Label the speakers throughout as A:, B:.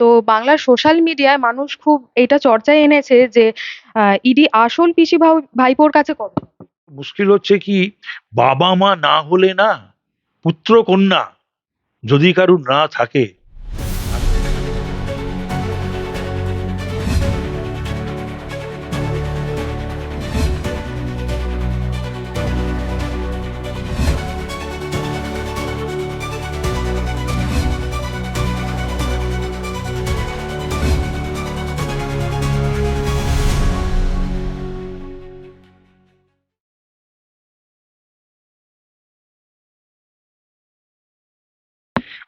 A: তো বাংলার সোশ্যাল মিডিয়ায় মানুষ খুব এটা চর্চায় এনেছে যে ইডি আসল পিসি ভাই- ভাইপোর কাছে কত
B: মুশকিল হচ্ছে কি বাবা মা না হলে না পুত্র কন্যা যদি কারুর না থাকে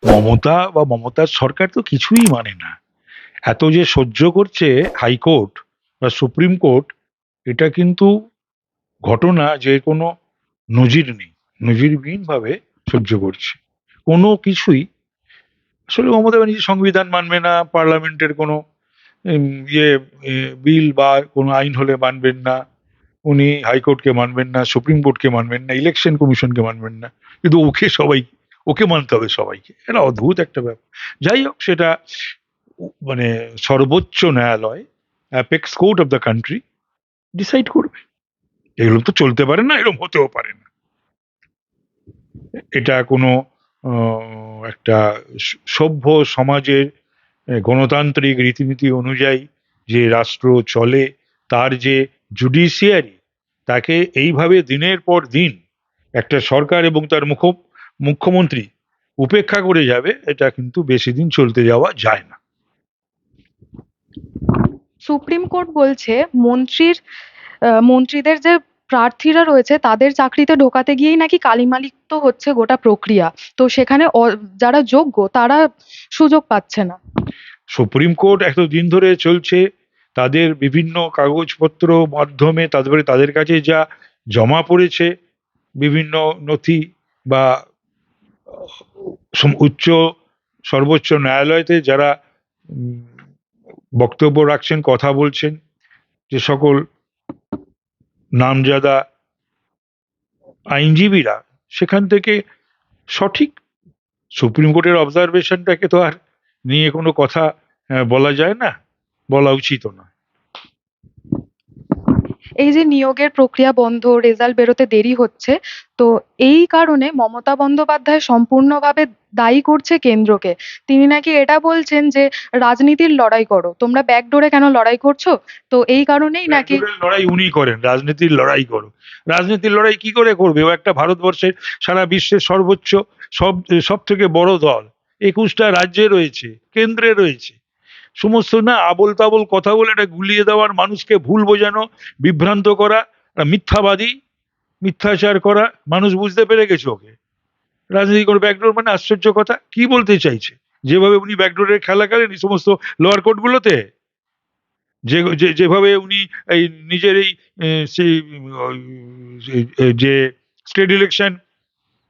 B: মমতা বা মমতার সরকার তো কিছুই মানে না। এত যে সহ্য করছে হাইকোর্ট বা সুপ্রিম কোর্ট, এটা কিন্তু ঘটনা যে কোনো নজির নেই নজিরবিহীন ভাবে সহ্য করছে। কোনো কিছুই আসলে মমতা ব্যানার্জি সংবিধান মানবে না, পার্লামেন্টের কোনো ইয়ে বিল বা কোনো আইন হলে মানবেন না, উনি হাইকোর্টকে মানবেন না, সুপ্রিম কোর্টকে মানবেন না, ইলেকশন কমিশনকে মানবেন না। কিন্তু ওকে সবাই ওকে মানতে হবে সবাইকে। এটা অদ্ভুত একটা ব্যাপার। যাই হোক, সেটা মানে সর্বোচ্চ ন্যায়ালয়, apex court of the country decide করবে। এগুলো তো চলতে পারে না এরকম হতেও পারে না। এটা কোনো একটা সভ্য সমাজের গণতান্ত্রিক রীতিনীতি অনুযায়ী যে রাষ্ট্র চলে, তার যে জুডিশিয়ারি, তাকে এইভাবে দিনের পর দিন একটা সরকার এবং তার মুখ্য মুখ্যমন্ত্রী উপেক্ষা করে যাবে এটা কিন্তু বেশি দিন চলতে যাওয়া যায় না।
A: সুপ্রিম কোর্ট বলছে মন্ত্রীর মন্ত্রীদের যে প্রার্থীরা রয়েছে তাদের চাকরিতে ঢোকাতে গিয়েই নাকি কালিমালিপ্ত হচ্ছে গোটা প্রক্রিয়া। তো সেখানে যারা যোগ্য তারা সুযোগ পাচ্ছে না।
B: সুপ্রিম কোর্ট এতদিন ধরে চলছে তাদের বিভিন্ন কাগজপত্র মাধ্যমে তারপরে তাদের কাছে যা জমা পড়েছে বিভিন্ন নথি বা উচ্চ, সর্বোচ্চ ন্যায়ালয়তে যারা বক্তব্য রাখছেন, কথা বলছেন, যে সকল নামজাদা আইনজীবীরা, সেখান থেকে সঠিক সুপ্রিম কোর্টের অবজারভেশনটাকে তো আর নিয়ে কোনো কথা বলা যায় না, বলা উচিত না
A: এই যে নিয়োগের প্রক্রিয়া বন্ধ রেজাল্ট বেরোতে দেরি হচ্ছে, তো এই কারণে মমতা বন্দ্যোপাধ্যায় সম্পূর্ণভাবে দায়ী করছে কেন্দ্রকে। তিনি নাকি এটা বলছেন যে, রাজনীতির লড়াই করো। তোমরা ব্যাকডোরে কেন লড়াই করছ? তো এই কারণেই নাকি
B: লড়াই উনি করেন, রাজনীতির লড়াই করো। রাজনীতির লড়াই কি করে করবে? ও একটা ভারতবর্ষের সারা বিশ্বের সর্বোচ্চ, সব সব থেকে বড় দল। একুশটা রাজ্যে রয়েছে, কেন্দ্রে রয়েছে। সমস্ত না আবল তাবল কথা বলে এটা গুলিয়ে দেওয়ার মানুষকে ভুল বোঝানো, বিভ্রান্ত করা মিথ্যাবাদী, মিথ্যাচার করা, মানুষ বুঝতে পেরে গেছে ওকে। রাজনীতি করে ব্যাকডোর মানে আশ্চর্য কথা। কি বলতে চাইছে? যেভাবে উনি ব্যাকডোরের খেলা খেলেন এই সমস্ত লোয়ার কোর্টগুলোতে যে যেভাবে উনি এই নিজের এই সেই যে স্টেট ইলেকশন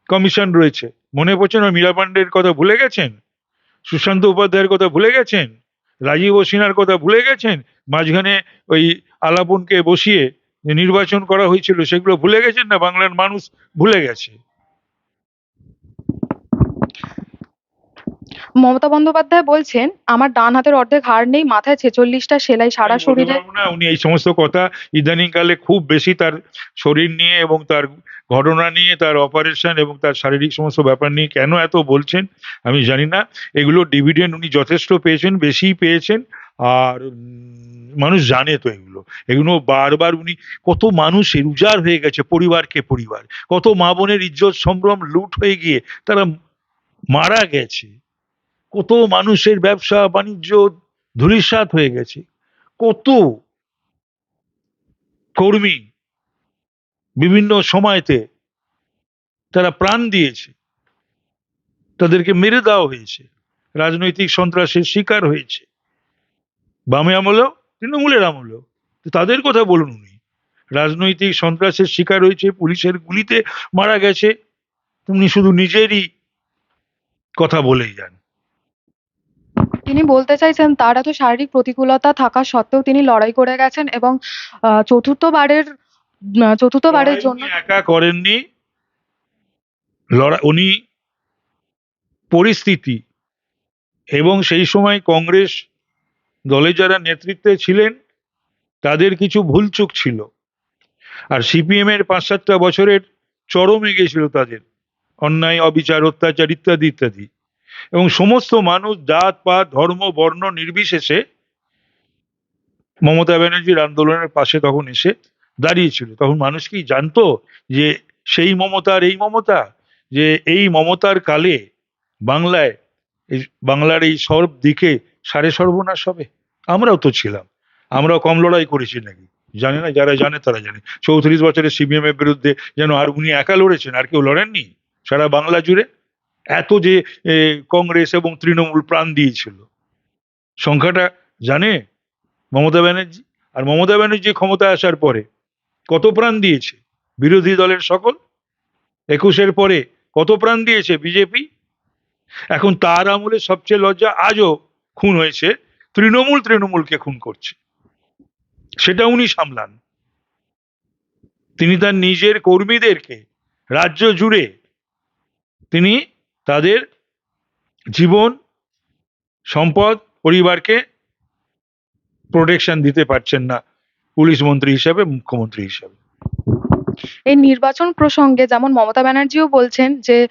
B: কমিশন রয়েছে। মনে পড়ছে না মীরা পান্ডের কথা ভুলে গেছেন? সুশান্ত উপাধ্যায়ের কথা ভুলে গেছেন? রাজীব সিনহার কথা ভুলে গেছেন? মাঝখানে ওই আলাপনকে বসিয়ে যে নির্বাচন করা হয়েছিল, সেগুলো ভুলে গেছেন না? বাংলার মানুষ ভুলে গেছে।
A: মমতা বন্দ্যোপাধ্যায় বলছেন আমার ডান হাতের অর্ধেক হাড় নেই মাথায় ছেচল্লিশটা সেলাই সারা শরীরে
B: না উনি এই সমস্ত কথা ইদানিং কালে খুব বেশি তার শরীর নিয়ে এবং তার ঘটনা নিয়ে তার অপারেশন এবং তার শারীরিক সমস্ত ব্যাপার নিয়ে কেন এত বলছেন আমি জানি না। এগুলো ডিভিডেন্ড উনি যথেষ্ট পেয়েছেন বেশি পেয়েছেন আর মানুষ জানে তো এগুলো। এগুলো বারবার উনি কত মানুষের উজাড় হয়ে গেছে পরিবারকে পরিবার। কত মা বোনের ইজ্জত সম্ভ্রম লুট হয়ে গিয়ে তারা মারা গেছে। কত মানুষের ব্যবসা, বাণিজ্য ধূলিসাৎ হয়ে গেছে। কত কর্মী বিভিন্ন সময়তে তারা প্রাণ দিয়েছে। তাদেরকে মেরে দেওয়া হয়েছে। রাজনৈতিক সন্ত্রাসের শিকার হয়েছে। বামে আমলেও, তৃণমূলের আমলেও। তাদের কথা বলুন উনি। রাজনৈতিক সন্ত্রাসের শিকার হয়েছে, পুলিশের গুলিতে মারা গেছে। উনি শুধু নিজেরই কথা বলেই যান।
A: তিনি বলতে চাইছেন তার এত শারীরিক প্রতিকূলতা থাকা সত্ত্বেও তিনি লড়াই করে গেছেন এবং চতুর্থবারের চতুর্থবারের জন্য
B: একা করেননি। লড়াই উনি পরিস্থিতি এবং সেই সময় কংগ্রেস দলে যারা নেতৃত্বে ছিলেন তাদের কিছু ভুলচুক ছিল। আর সিপিএম এর পাঁচ সাতটা বছরের চরমে গিয়েছিল তাদের। অন্যায় অবিচার অত্যাচার ইত্যাদি ইত্যাদি। এবং সমস্ত মানুষ, জাত, পাত, ধর্ম, বর্ণ নির্বিশেষে মমতা ব্যানার্জির আন্দোলনের পাশে তখন এসে দাঁড়িয়েছিল। তখন মানুষ কি জানতো যে সেই মমতার এই মমতা? যে এই মমতার কালে বাংলায় বাংলার এই সব দিকে সারে সর্বনাশ হবে? আমরাও তো ছিলাম। আমরাও কম লড়াই করেছি নাকি? জানে না, যারা জানে তারা জানে। চৌত্রিশ বছরের সিপিএম এর বিরুদ্ধে যেন আর উনি একা লড়েছেন, আর কেউ লড়েননি? সারা বাংলা জুড়ে? এত যে কংগ্রেস এবং তৃণমূল প্রাণ দিয়েছিল। সংখ্যাটা জানে মমতা ব্যানার্জি? আর মমতা ব্যানার্জি ক্ষমতায় আসার পরে কত প্রাণ দিয়েছে? বিরোধী দলের সকল? একুশের পরে কত প্রাণ দিয়েছে বিজেপি? এখন তার আমলে সবচেয়ে লজ্জা আজও খুন হয়েছে তৃণমূল তৃণমূলকে খুন করছে। সেটা উনি সামলান। তিনি তার নিজের কর্মীদেরকে রাজ্য জুড়ে তিনি তাদের জীবন সম্পদ পরিবারকে প্রোটেকশন দিতে পারছেন না পুলিশ মন্ত্রী হিসাবে মুখ্যমন্ত্রী হিসাবে।
A: এই নির্বাচন প্রসঙ্গে যেমন মমতা ব্যানার্জিও বলছেন যে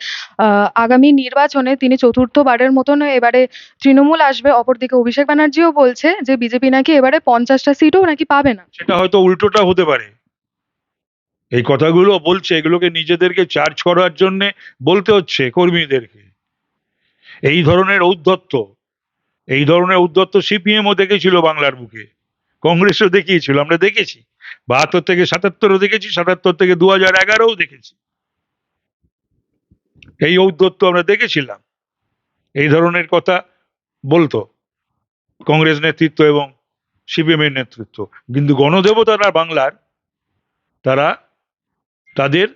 A: আগামী নির্বাচনে তিনি চতুর্থবারের মতন এবারে তৃণমূল আসবে। অপরদিকে অভিষেক ব্যানার্জিও বলছে যে বিজেপি নাকি এবারে পঞ্চাশটা সিটও নাকি পাবে না।
B: সেটা হয়তো উল্টোটা হতে পারে। এই কথাগুলো বলছে, এগুলোকে নিজেদেরকে চার্জ করার জন্যে বলতে হচ্ছে কর্মীদেরকে। এই ধরনের ঔদ্ধত্য, এই ধরনের ঔদ্ধত্য সিপিএমও দেখেছিল বাংলার বুকে, কংগ্রেসও দেখিয়েছিল, আমরা দেখেছি। বাহাত্তর থেকে সাতাত্তরও দেখেছি, সাতাত্তর থেকে দু হাজার এগারোও দেখেছি। এই ঔদ্ধত্য আমরা দেখেছিলাম। এই ধরনের কথা বলতো কংগ্রেস নেতৃত্ব এবং সিপিএমের নেতৃত্ব। কিন্তু গণদেবতারা বাংলার, তারা তাদের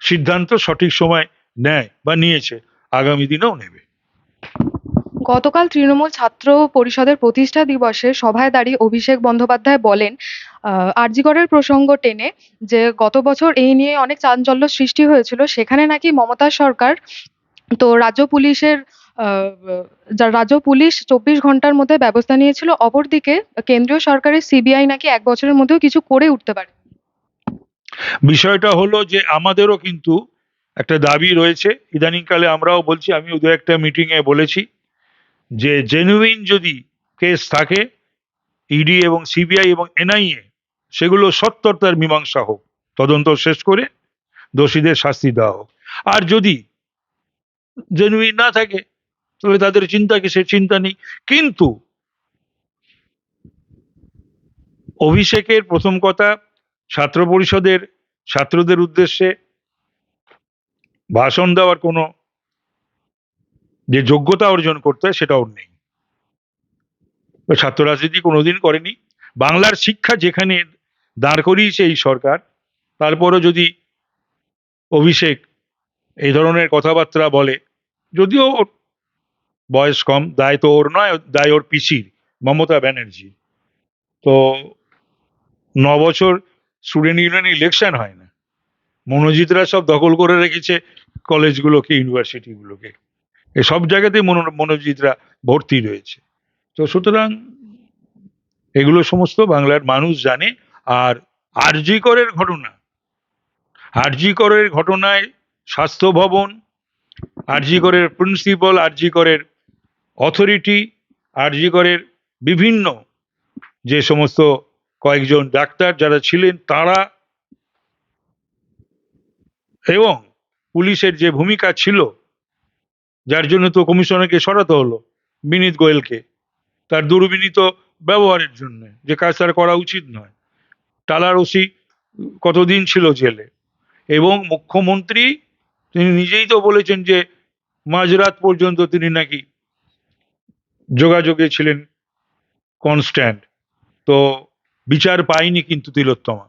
B: সিদ্ধান্ত সঠিক সময় নেয় বা নিয়েছে আগামী দিনেও নেবে।
A: গতকাল তৃণমূল ছাত্র পরিষদের প্রতিষ্ঠা দিবসে সভায় দাঁড়িয়ে অভিষেক বন্দ্যোপাধ্যায় বলেন আহ, আরজিকরের প্রসঙ্গ টেনে যে গত বছর এই নিয়ে অনেক চাঞ্চল্য সৃষ্টি হয়েছিল সেখানে নাকি মমতা সরকার তো রাজ্য পুলিশের রাজ্য পুলিশ চব্বিশ ঘণ্টার মধ্যে ব্যবস্থা নিয়েছিল অপরদিকে কেন্দ্রীয় সরকারের সিবিআই নাকি এক বছরের মধ্যেও কিছু করে উঠতে পারে।
B: বিষয়টা হলো যে আমাদেরও কিন্তু একটা দাবি রয়েছে। ইদানিংকালে আমরাও বলছি আমি দু একটা মিটিংয়ে বলেছি যে জেনুইন যদি কেস থাকে ইডি এবং সিবিআই এবং এনআইএ সেগুলো সত্তর তার মীমাংসা হোক, তদন্ত শেষ করে দোষীদের শাস্তি দেওয়া হোক। আর যদি জেনুইন না থাকে, তাহলে তাদের চিন্তা কি, সে চিন্তা নেই। কিন্তু অভিষেকের প্রথম কথা ছাত্র পরিষদের, ছাত্রদের উদ্দেশ্যে ভাষণ দেওয়ার কোনো যে যোগ্যতা অর্জন করতে হয় সেটা ওর নেই ছাত্র রাজনীতি কোনোদিন করেনি। বাংলার শিক্ষা যেখানে দাঁড় করিয়েছে এই সরকার, তারপরও যদি অভিষেক এই ধরনের কথাবার্তা বলে, যদিও বয়স কম, দায় তো ওর নয়, দায় ওর পিসির, মমতা ব্যানার্জি। তো ন বছর স্টুডেন্ট ইউনিয়ন ইলেকশন হয় না। মনোজিতরা সব দখল করে রেখেছে কলেজগুলোকে ইউনিভার্সিটিগুলোকে সব জায়গাতেই মনো, মনোজিতরা ভর্তি রয়েছে। তো সুতরাং এগুলো সমস্ত বাংলার মানুষ জানে, আর আরজি করের ঘটনা। আরজি করের ঘটনায় স্বাস্থ্য ভবন, আরজি করের প্রিন্সিপাল আরজি করের অথরিটি আরজি করের বিভিন্ন যে সমস্ত কয়েকজন ডাক্তার যারা ছিলেন তারা এবং পুলিশের যে ভূমিকা ছিল, যার জন্য তো কমিশনারকে সরাতে হলো, বিনীত গোয়েলকে, তার দুর্বিনীত ব্যবহারের জন্য, যে কাজ তার করা উচিত নয়। টালার ওসি কতদিন ছিল জেলে? এবং মুখ্যমন্ত্রী, তিনি নিজেই তো বলেছেন যে মাঝরাত পর্যন্ত তিনি নাকি যোগাযোগে ছিলেন কনস্ট্যান্ট। তো বিচার পায়নি কিন্তু তিলোত্তমা।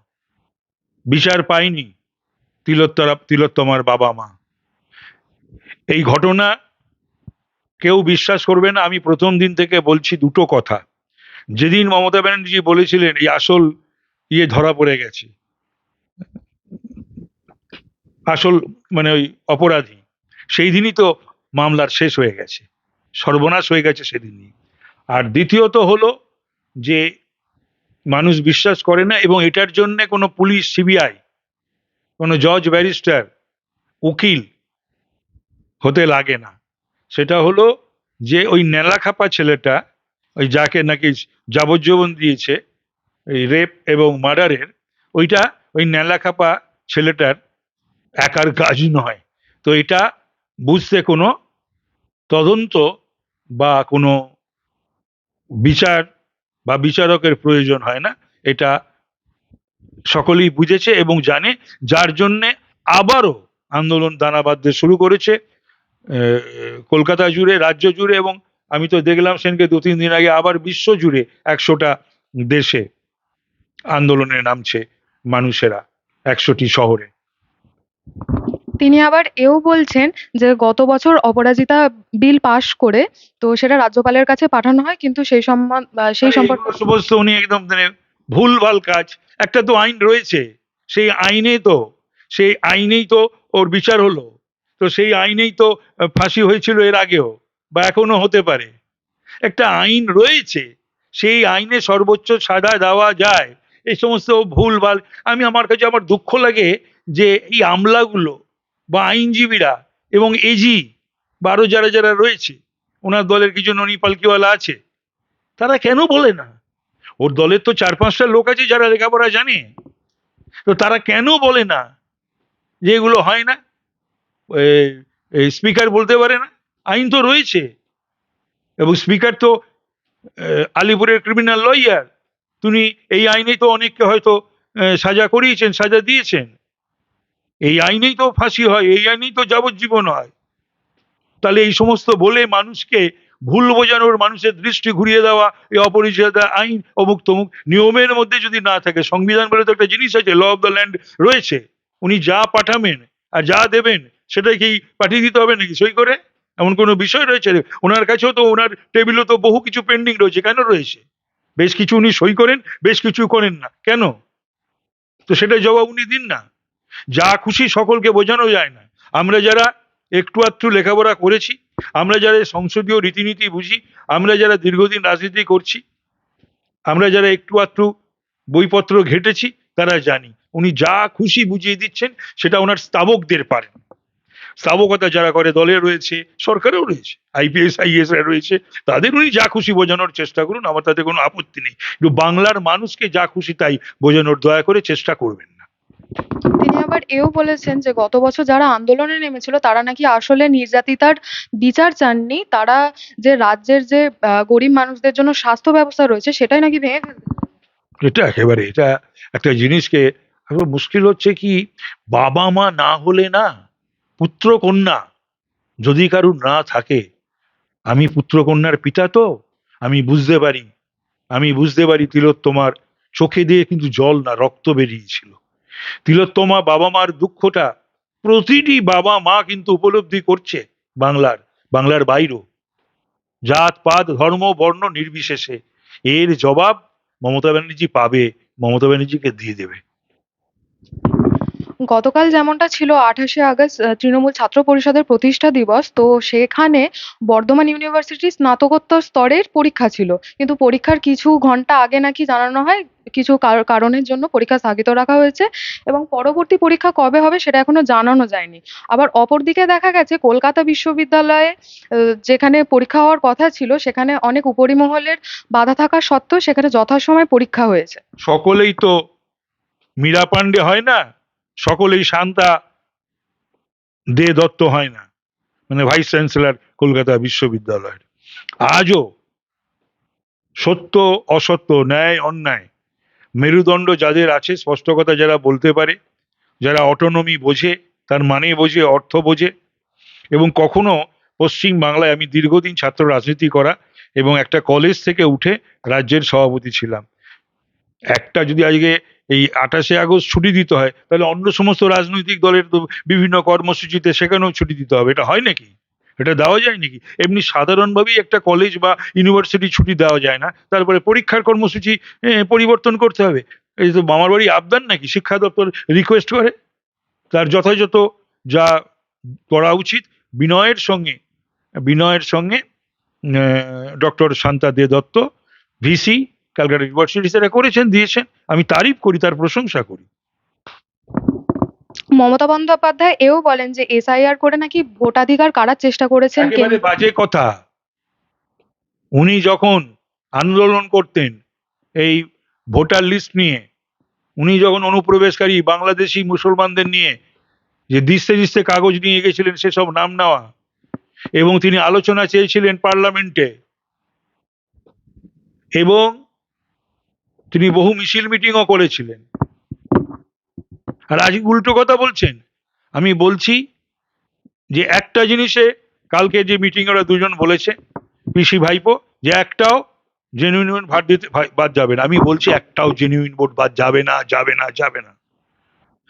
B: বিচার পায়নি তিলোত্তরা, তিলোত্তমার বাবা মা। এই ঘটনা কেউ বিশ্বাস করবে না, আমি প্রথম দিন থেকে বলছি দুটো কথা। যেদিন মমতা ব্যানার্জি বলেছিলেন, এই আসল ইয়ে ধরা পড়ে গেছে। আসল মানে ওই অপরাধী। সেই দিনই তো মামলার শেষ হয়ে গেছে। সর্বনাশ হয়ে গেছে সেদিনই। আর দ্বিতীয়ত হলো যে মানুষ বিশ্বাস করে না এবং এটার জন্য কোনো পুলিশ, সিবিআই, কোনো জজ, ব্যারিস্টার, উকিল হতে লাগে না। সেটা হলো যে ওই নেলাখাপা ছেলেটা, ওই যাকে নাকি যাবজ্জীবন দিয়েছে, এই রেপ এবং মার্ডারের, ওইটা ওই নেলাখাপা ছেলেটার একার কাজ নয়। তো এটা বুঝতে কোনো তদন্ত বা কোনো বিচার বা বিচারকের প্রয়োজন হয় না, এটা সকলেই বুঝেছে এবং জানে। যার জন্যে আবারও আন্দোলন দানা বাঁধতে শুরু করেছে কলকাতা জুড়ে, রাজ্য জুড়ে এবং আমি তো দেখলাম সেনকে দু, তিন দিন আগে আবার বিশ্ব জুড়ে একশোটা দেশে আন্দোলনে নামছে মানুষেরা, একশোটি শহরে।
A: তিনি আবার এও বলছেন যে গত বছর অপরাজিতা বিল পাশ করে তো সেটা রাজ্যপালের কাছে পাঠানো হয় কিন্তু সেই সম্মান সেই সম্পর্কে
B: উনি একদম মানে ভুলভাল কাজ। একটা তো আইন রয়েছে সেই আইনে তো সেই আইনেই তো ওর বিচার হলো। তো সেই আইনেই তো ফাঁসি হয়েছিল এর আগেও বা এখনও হতে পারে। একটা আইন রয়েছে সেই আইনে সর্বোচ্চ সাজা দেওয়া যায়। এই সমস্ত ভুলভাল আমি আমার কাছে আমার দুঃখ লাগে যে এই আমলাগুলো বা আইনজীবীরা এবং এজি বা আরও যারা যারা রয়েছে, ওনার দলের কিছু ননি পালকিওয়ালা আছে, তারা কেন বলে না? ওর দলের তো চার পাঁচটা লোক আছে যারা লেখাপড়া জানে। তো তারা কেন বলে না যে এগুলো হয় না? স্পিকার বলতে পারে না? আইন তো রয়েছে। এবং স্পিকার তো আলিপুরের ক্রিমিনাল লয়ার। তিনি এই আইনে তো অনেককে হয়তো সাজা করিয়েছেন, সাজা দিয়েছেন। এই আইনেই তো ফাঁসি হয়, এই আইনেই তো যাবজ্জীবন হয়। তাহলে এই সমস্ত বলে মানুষকে ভুল বোঝানোর, মানুষের দৃষ্টি ঘুরিয়ে দেওয়া, এই অপরিচয়তা আইন, অমুক তমুক নিয়মের মধ্যে যদি না থাকে, সংবিধান বলে তো একটা জিনিস আছে ল অফ দ্য ল্যান্ড রয়েছে। উনি যা পাঠাবেন আর যা দেবেন, সেটাই কি পাঠিয়ে দিতে হবে নাকি সই করে? এমন কোনো বিষয় রয়েছে? ওনার কাছেও তো, ওনার টেবিলও তো বহু কিছু পেন্ডিং রয়েছে, কেন রয়েছে? বেশ কিছু উনি সই করেন, বেশ কিছু করেন না। কেন? তো সেটা জবাব উনি দিন না। যা খুশি সকলকে বোঝানো যায় না। আমরা যারা একটু আধটু লেখাপড়া করেছি, আমরা যারা সংসদীয় রীতিনীতি বুঝি, আমরা যারা দীর্ঘদিন রাজনীতি করছি, আমরা যারা একটু আধটু বইপত্র ঘেটেছি, তারা জানি। উনি যা খুশি বুঝিয়ে দিচ্ছেন, সেটা ওনার স্তাবকদের পারেন স্তাবকতা যারা করে, দলে রয়েছে, সরকারেও রয়েছে আইপিএস আইএস রয়েছে, তাদের উনি যা খুশি বোঝানোর চেষ্টা করুন, আমার তাতে কোনো আপত্তি নেই। কিন্তু বাংলার মানুষকে যা খুশি তাই বোঝানোর, দয়া করে চেষ্টা করবেন।
A: তিনি আবার এও বলেছেন যে, গত বছর যারা আন্দোলনে নেমেছিল, তারা নাকি আসলে নির্যাতিতার বিচার চাননি। তারা যে রাজ্যের যে গরিব মানুষদের জন্য স্বাস্থ্য ব্যবস্থা রয়েছে, সেটাই নাকি ভেঙে
B: এটা একেবারে, এটা একটা জিনিসকে মুশকিল হচ্ছে কি, বাবা মা না হলে না, পুত্র কন্যা যদি কারুর না থাকে, আমি পুত্র কন্যার পিতা তো, আমি বুঝতে পারি, আমি বুঝতে পারি তিলোত্তমার চোখে দিয়ে কিন্তু জল না, রক্ত বেরিয়েছিল। তিলোত্তমা বাবা মার দুঃখটা প্রতিটি বাবা মা কিন্তু উপলব্ধি করছে বাংলার বাংলার বাইরেও। জাত, পাত, ধর্ম, বর্ণ নির্বিশেষে। এর জবাব মমতা ব্যানার্জি পাবে, মমতা ব্যানার্জিকে দিয়ে দেবে।
A: গতকাল যেমনটা ছিল আঠাশে আগস্ট তৃণমূল ছাত্র পরিষদের প্রতিষ্ঠা দিবস, তো সেখানে বর্ধমান ইউনিভার্সিটির স্নাতকোত্তর স্তরের পরীক্ষা ছিল। কিন্তু পরীক্ষার কিছু ঘণ্টা আগে নাকি জানানো হয় কিছু কারণের জন্য পরীক্ষা স্থগিত রাখা হয়েছে এবং পরবর্তী পরীক্ষা কবে হবে সেটা এখনও জানানো যায়নি। আবার অপরদিকে দেখা গেছে, কলকাতা বিশ্ববিদ্যালয়ে যেখানে পরীক্ষা হওয়ার কথা ছিল, সেখানে অনেক উপরিমহলের বাধা থাকা সত্ত্বেও সেখানে যথাসময়ে পরীক্ষা হয়েছে।
B: সকলেই তো মীরা পাণ্ডে হয় না, সকলেই শান্তা দে দত্ত হয় না মানে ভাইস চ্যান্সেলর কলকাতা বিশ্ববিদ্যালয়ের। আজও সত্য, অসত্য, ন্যায়, অন্যায় মেরুদণ্ড যাদের আছে, স্পষ্ট কথা যারা বলতে পারে, যারা অটোনমি বোঝে, তার মানে বোঝে, অর্থ বোঝে, এবং কখনো পশ্চিম বাংলায় আমি দীর্ঘদিন ছাত্র রাজনীতি করা এবং একটা কলেজ থেকে উঠে রাজ্যের সভাপতি ছিলাম। একটা যদি আজকে এই আঠাশে আগস্ট ছুটি দিতে হয়, তাহলে অন্য সমস্ত রাজনৈতিক দলের বিভিন্ন কর্মসূচিতে সেখানেও ছুটি দিতে হবে। এটা হয় নাকি? এটা দেওয়া যায় নাকি? এমনি সাধারণভাবেই একটা কলেজ বা ইউনিভার্সিটি ছুটি দেওয়া যায় না। তারপরে পরীক্ষার কর্মসূচি পরিবর্তন করতে হবে। এই তো মামার বাড়ি আবদান নাকি? শিক্ষা দপ্তর রিকোয়েস্ট করে। তার যথাযথ যা করা উচিত, বিনয়ের সঙ্গে বিনয়ের সঙ্গে doctor Shanta De Dutta VC Calcutta university সেটা করেছেন, দিয়েছেন। আমি তারিফ করি, তার প্রশংসা করি।
A: মমতা বন্দ্যোপাধ্যায় এও বলেন যে এসআইআর করে নাকি ভোটাধিকার কারার চেষ্টা করেছেন
B: একেবারে বাজে কথা। উনি যখন আন্দোলন করতেন, এই ভোটার লিস্ট নিয়ে, উনি যখন অনুপ্রবেশকারী বাংলাদেশি মুসলমানদের নিয়ে যে দিস্তে দিস্তে কাগজ নিয়ে গেছিলেন সেসব নাম নেওয়া, এবং তিনি আলোচনা চেয়েছিলেন পার্লামেন্টে, এবং তিনি বহু মিছিল মিটিংও করেছিলেন। আর আজ উল্টো কথা বলছেন। আমি বলছি যে একটা জিনিসে কালকে যে মিটিং ওরা দুজন বলেছে, পিসি ভাইপো, যে একটাও জেনুইন ভোট বাদ দিতে বাদ যাবে না। আমি বলছি একটাও জেনুইন ভোট বাদ যাবে না যাবে না যাবে না।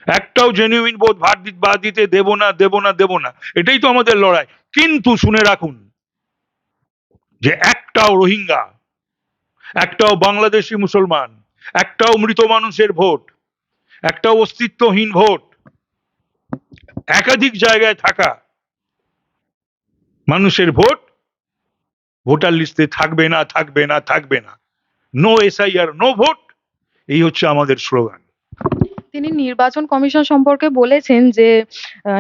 B: একটাও জেনুইন ভোট ভাট বাদ দিতে দেব না দেব না দেব না। এটাই তো আমাদের লড়াই। কিন্তু শুনে রাখুন যে একটাও রোহিঙ্গা, একটাও বাংলাদেশি মুসলমান, একটাও মৃত মানুষের ভোট একটাও অস্তিত্বহীন ভোট একাধিক জায়গায় থাকা। মানুষের ভোট ভোটার লিস্টে থাকবে না থাকবে না থাকবে না। নো এসআইআর নো ভোট এই হচ্ছে আমাদের স্লোগান।
A: তিনি নির্বাচন কমিশন সম্পর্কে বলেছেন যে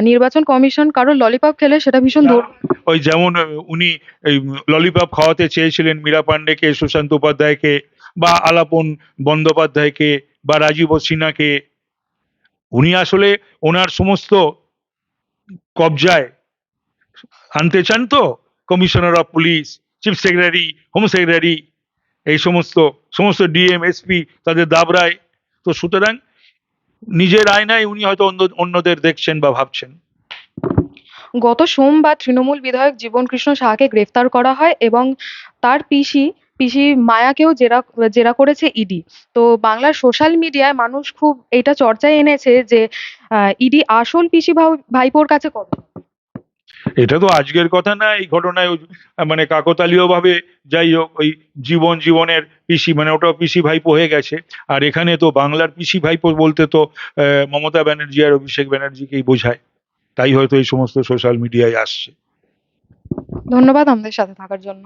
A: নির্বাচন কমিশন কারও ললিপপ খেলে সেটা ভীষণ
B: ওই যেমন উনি ললিপপ খাওয়াতে চেয়েছিলেন মীরা পান্ডেকে সুশান্ত উপাধ্যায়কে বা আলাপন বন্দ্যোপাধ্যায়কে বা রাজীব সিনহাকে, উনি আসলে ওনার সমস্ত কবজায় আনতে চান তো? Commissioner of police chief secretary home secretary এই সমস্ত সমস্ত ডিএম এসপি তাদের দাবরায়। তো সুতরাং নিজের আয়নায় উনি হয়তো অন্য, অন্যদের দেখছেন বা ভাবছেন।
A: গত সোমবার তৃণমূল বিধায়ক জীবন কৃষ্ণ সাহাকে গ্রেফতার করা হয় এবং তার পিসি পিসি মায়াকেও জেরা জেরা করেছে ইডি তো বাংলার সোশ্যাল মিডিয়ায় মানুষ খুব এটা চর্চায় এনেছে যে ইডি আসল পিসি ভাইপোর কাছে কবে?
B: এটা তো আজকের কথা না এই ঘটনায় মানে কাকতালীয় ভাবে যাই হোক ওই জীবন জীবনের পিসি মানে ওটা পিসি ভাইপো হয়ে গেছে। আর এখানে তো বাংলার পিসি ভাইপো বলতে তো মমতা ব্যানার্জি আর অভিষেক ব্যানার্জিকেই বোঝায়। তাই হয়তো এই সমস্ত সোশ্যাল মিডিয়ায় আসছে।
A: ধন্যবাদ আমাদের সাথে থাকার জন্য।